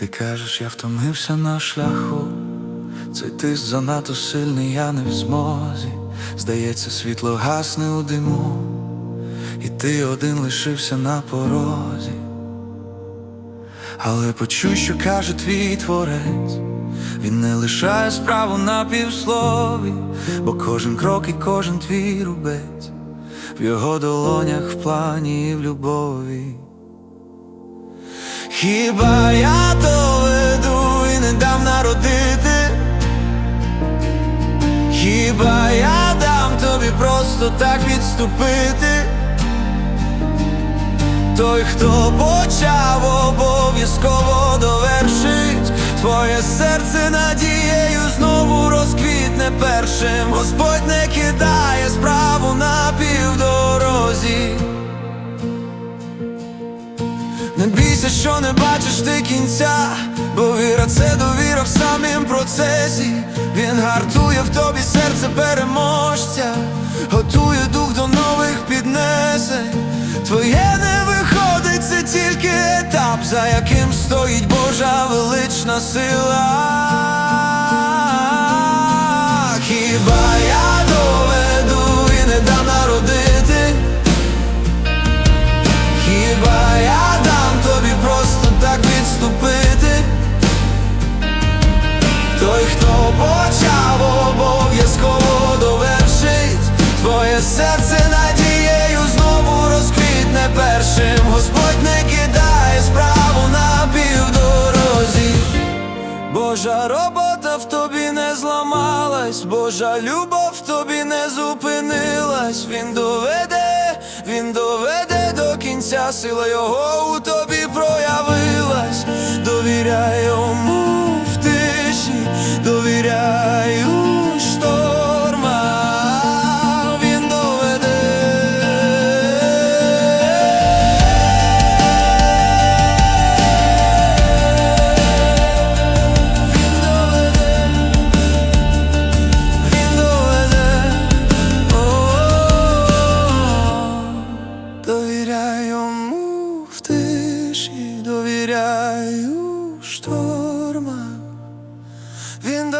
Ти кажеш, я втомився на шляху, цей тиск занадто сильний, я не в змозі. Здається, світло гасне у диму, і ти один лишився на порозі. Але почуй, що каже твій творець, він не лишає справу на півслові, бо кожен крок і кожен твій рубець в його долонях, в плані і в любові. Хіба я доведу і не дам народити? Хіба я дам тобі просто так відступити? Той, хто почав, обов'язково довершить Твоє серце надією знову розквітне першим Господь не кидає справу Не бійся, що не бачиш ти кінця, бо віра це довіра в самім процесі. Він гартує в тобі серце переможця, готує дух до нових піднесень. Твоє не виходить, це тільки етап, за яким стоїть Божа велична сила. Серце надією знову розквітне першим. Господь не кидає справу на півдорозі. Божа робота в тобі не зламалась, Божа любов в тобі не зупинилась, Він доведе, він доведе до кінця, сила його Довіряй йому в тиші, довіряю шторма. Він